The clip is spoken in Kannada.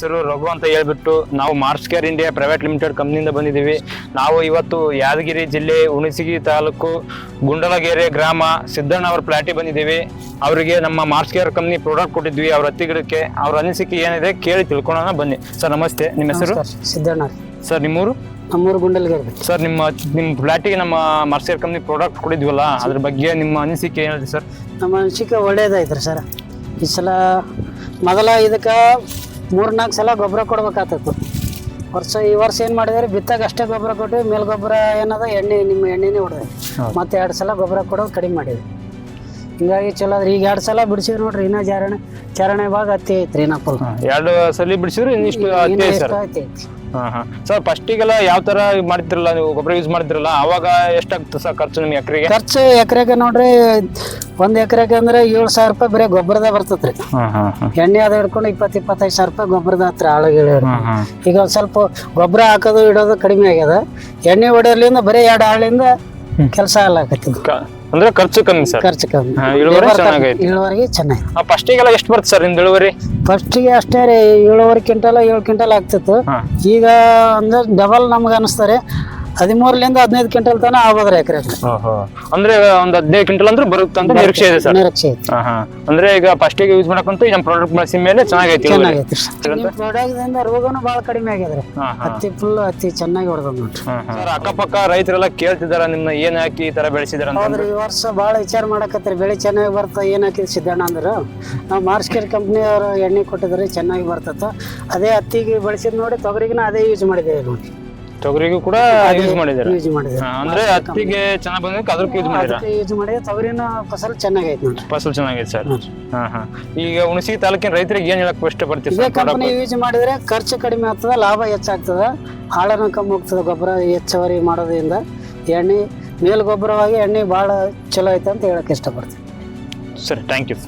ಹೆಸರು ರಘು ಅಂತ ಹೇಳ್ಬಿಟ್ಟು ನಾವು Mars care India private limited ಕಂಪ್ನಿಯಿಂದ ಬಂದಿದ್ದೀವಿ. ನಾವು ಇವತ್ತು ಯಾದಗಿರಿ ಜಿಲ್ಲೆ ಹುಣಸಗಿ ತಾಲೂಕು ಗುಂಡಲಗೆರೆ ಗ್ರಾಮ ಸಿದ್ದಣ್ಣ ಅವ್ರ ಪ್ಲಾಟಿ ಬಂದಿದ್ದೀವಿ. ಅವರಿಗೆ ನಮ್ಮ ಮಾರ್ಸ್ ಕೇರ್ ಕಂಪ್ನಿ ಪ್ರಾಡಕ್ಟ್ ಕೊಟ್ಟಿದ್ವಿ ಅವ್ರ ಹತ್ತಿ ಗಿಡಕ್ಕೆ. ಅವ್ರ ಅನಿಸಿಕೆ ಏನಿದೆ ಕೇಳಿ ತಿಳ್ಕೊಳ್ಳೋಣ ಬನ್ನಿ. ಸರ್ ನಮಸ್ತೆ. ನಿಮ್ಮ ಹೆಸರು? ಸಿದ್ದಣ್ಣ. ಸರ್ ನಿಮ್ಮೂರು? ನಮ್ಮೂರು ಗುಂಡಲಗೆರೆ. ಸರ್ ನಿಮ್ಮ ನಿಮ್ಮ ಪ್ಲಾಟಿಗೆ ನಮ್ಮ ಮಾರ್ಸ್ ಕೇರ್ ಕಂಪ್ನಿ ಪ್ರಾಡಕ್ಟ್ ಕೊಟ್ಟಿದ್ವಲ್ಲ ಅದ್ರ ಬಗ್ಗೆ ನಿಮ್ಮ ಅನಿಸಿಕೆ ಏನಿದೆ ಸರ್? ನಮ್ಮ ಅನಿಸಿಕೆ ಒಳ್ಳೇದಾಯ್ತು ಸರ್. ಈ ಸಲ ಮೊದಲ ಇದಕ್ಕೆ ಮೂರು ನಾಲ್ಕು ಸಲ ಗೊಬ್ಬರ ಕೊಡ್ಬೇಕಾಗ್ತಿತ್ತು. ವರ್ಷ ಈ ವರ್ಷ ಏನು ಮಾಡಿದ್ರೆ ಬಿತ್ತಾಗ ಅಷ್ಟೇ ಗೊಬ್ಬರ ಕೊಟ್ಟಿವಿ ಮೇಲ್ ಗೊಬ್ಬರ ಏನದ ಎಣ್ಣೆ ನಿಮ್ಮ ಎಣ್ಣೆನೇ ಹೊಡೆದ್ವಿ ಮತ್ತೆ ಎರಡು ಸಲ ಗೊಬ್ಬರ ಕೊಡೋದು ಕಡಿಮೆ ಮಾಡಿದ್ವಿ ಹಿಂಗಾಗಿ ಚಲೋ ಅದ್ರಿ ಈಗ ಎರಡು ಸಲ ಬಿಡಿಸಿದ್ರು ನೋಡ್ರಿ ಇನ್ನ ಚಾರಣೆ ಚಾರಣೆ ಭಾಗ ಅತಿ ಐತ್ರಿ ಫುಲ್ ಎರಡು ಸಲ ಬಿಡಿಸಿದ್ರು ಇನ್ನಿಷ್ಟು ಸರ್. ಹಾ ಹಾ ಸರ್ ಫಸ್ಟಿಗೆಲ್ಲ ಯಾವ ತರ ಮಾಡ್ತಿರಲ್ಲ ನೀವು? ಗೊಬ್ಬರ ಯೂಸ್ ಮಾಡ್ತಿರಲ್ಲ ಅವಾಗ ಎಷ್ಟಾಗ್ತದೆ ಸರ್ ಖರ್ಚು ನಿಮ್ಗೆ ಎಕರೆಗೆ? ಖರ್ಚು ಎಕರೆಗೆ ನೋಡ್ರಿ ಒಂದ್ ಎಕರೆಗೆ ಅಂದ್ರೆ ಏಳು ಸಾವಿರ ರೂಪಾಯಿ ಬರೀ ಗೊಬ್ಬರದ ಬರ್ತತ್ರಿ. ಹಾ ಹಾ ಹಾ ಎಣ್ಣೆ ಅದ ಹಿಡ್ಕೊಂಡು ಇಪ್ಪತ್ ಇಪ್ಪತ್ತೈದು ಸಾವಿರ ರೂಪಾಯಿ ಗೊಬ್ಬರದ ಹತ್ರ ಆಳುಗಳು ಈಗ ಒಂದ್ ಸ್ವಲ್ಪ ಗೊಬ್ಬರ ಹಾಕೋದು ಇಡೋದು ಕಡಿಮೆ ಆಗ್ಯದ. ಎಣ್ಣೆ ಹೊಡೆಯೋದ್ರಿಂದ ಬರೀ ಎರಡು ಆಳಿಂದ ಕೆಲಸ ಎಲ್ಲ ಕ- ಅಂದ್ರೆ ಖರ್ಚು ಕಮ್ಮಿ ಸರ್. ಖರ್ಚು ಕಮ್ಮಿ. ಹಾ, ಇಳುವರಿ ಚೆನ್ನಾಗೈತಿ. ಇಳುವರಿ ಚೆನ್ನಾಗಿ. ಫಸ್ಟಿಗೆಲ್ಲ ಎಷ್ಟು ಬರುತ್ತೆ ಸರ್ ನಿಮ್ದು ಇಳುವರಿ? ಫಸ್ಟಿಗೆ ಅಷ್ಟೇ ರೀ ಏಳುವರೆ ಕ್ವಿಂಟಲ್ ಏಳು ಕ್ವಿಂಟಲ್ ಆಗ್ತಿತ್ತು. ಹಾ. ಈಗ ಅಂದ್ರೆ ಡಬಲ್ ನಮ್ಗೆ ಅನಿಸ್ತಾರೆ ಹದಿಮೂರರಿಂದ ಹದಿನೈದು ಕ್ವಿಂಟಲ್ ತನ ಆಗ್ಬೋದ್ರಿ ಎಕರೆ. ಓಹೋ. ಅಂದ್ರೆ ಒಂದ್ ಹದಿನೈದು ಕ್ವಿಂಟಲ್ ಅಂದ್ರೆ ಬರುತ್ತೆ ಅಂತ ನಿರೀಕ್ಷೆ ಇದೆ ಸರ್? ನಿರೀಕ್ಷೆ ಐತಿ ಅಂದ್ರೆ ಈಗ ಫಸ್ಟ್ ಯೂಸ್ ಮಾಡಕಂತ ನಮ್ಮ ಪ್ರಾಡಕ್ಟ್ ಬಳಸಿ ಮೇಲೆ ಚೆನ್ನಾಗೈತಿ. ಚೆನ್ನಾಗೈತಿ ನಿಮ್ಮ ಪ್ರಾಡಕ್ಟ್ದಿಂದ ರೋಗನೂ ಭಾಳ ಕಡಿಮೆ ಆಗ್ಯದ್ರಿ ಹತ್ತಿ ಫುಲ್ ಹತ್ತಿ ಚೆನ್ನಾಗಿ ಹೊಡೆದ ನೋಡ್ರಿ. ಸರ್ ಅಕ್ಕಪಕ್ಕ ರೈತರೆಲ್ಲ ಕೇಳ್ತಿದಾರ ನಿಮ್ನ ಏನ್ ಹಾಕಿ ಈ ತರ ಬೆಳೆಸಿದಾರ ಅಂತ ಹೌದ್ರಿ ಈ ವರ್ಷ ಬಹಳ ವಿಚಾರ ಮಾಡಕತ್ರಿ ಬೆಳೆ ಚೆನ್ನಾಗಿ ಬರ್ತಾ ಏನ್ ಹಾಕಿದ್ ಸಿದ್ದಣ್ಣ ಅಂದ್ರ. ನಾವು ಮಾರ್ಸ್ಕೇರ್ ಕಂಪ್ನಿ ಅವರು ಎಣ್ಣೆ ಕೊಟ್ಟಿದ್ರೆ ಚೆನ್ನಾಗಿ ಬರ್ತತ್ತ ಅದೇ ಹತ್ತಿಗೆ ಬಳಸಿದ್ ನೋಡಿ ತೊಗರಿಗಿನ ಅದೇ ಯೂಸ್ ಮಾಡಿದ್ದೇವೆ ನೋಡಿ ತೊಗರಿಗೂ ಕೂಡ ಯೂಸ್ ಮಾಡಿದ್ದಾರೆ? ಯೂಸ್ ಮಾಡಿದ್ದಾರೆ? ಅಂದ್ರೆ ಹತ್ತಿಗೆ ಚೆನ್ನಾಗಿ ಬಂದಕ್ಕೆ ಅದಕ್ಕೆ ಯೂಸ್ ಮಾಡಿರ ಅದಕ್ಕೆ ಯೂಸ್ ಮಾಡಿದ್ರೆ ತೊಗರಿನ ಫಸಲ್ ಚೆನ್ನಾಗೈತೆ ನೋಡ್ರಿ. ಫಸಲ್ ಚೆನ್ನಾಗೈತೆ ಸರ್. ಹಾ. ಹಾ ಈಗ ಹುಣಸಿ ತಾಲೂಕಿನ ರೈತರಿಗೆ ಏನು ಹೇಳಕ್ ಇಷ್ಟಪಡ್ತೀವಿ ಇದೇ ಸರ್ ಕಂಪನಿ ಯೂಸ್ ಮಾಡಿದ್ರೆ ಖರ್ಚು ಕಡಿಮೆ ಆಗ್ತದ ಲಾಭ ಹೆಚ್ಚಾಗ್ತದ. ಹಾಳನ ಕಮ್ಮಿ ಹೋಗ್ತದ ಗೊಬ್ಬರ ಹೆಚ್ಚುವರಿ ಮಾಡೋದ್ರಿಂದ. ಎಣ್ಣೆ ಮೇಲ್ ಗೊಬ್ಬರವಾಗಿ ಎಣ್ಣೆ ಭಾಳ ಚಲೋ ಐತೆ ಅಂತ ಹೇಳಕ್ ಇಷ್ಟಪಡ್ತೀನಿ. ಸರಿ ಥ್ಯಾಂಕ್ ಯು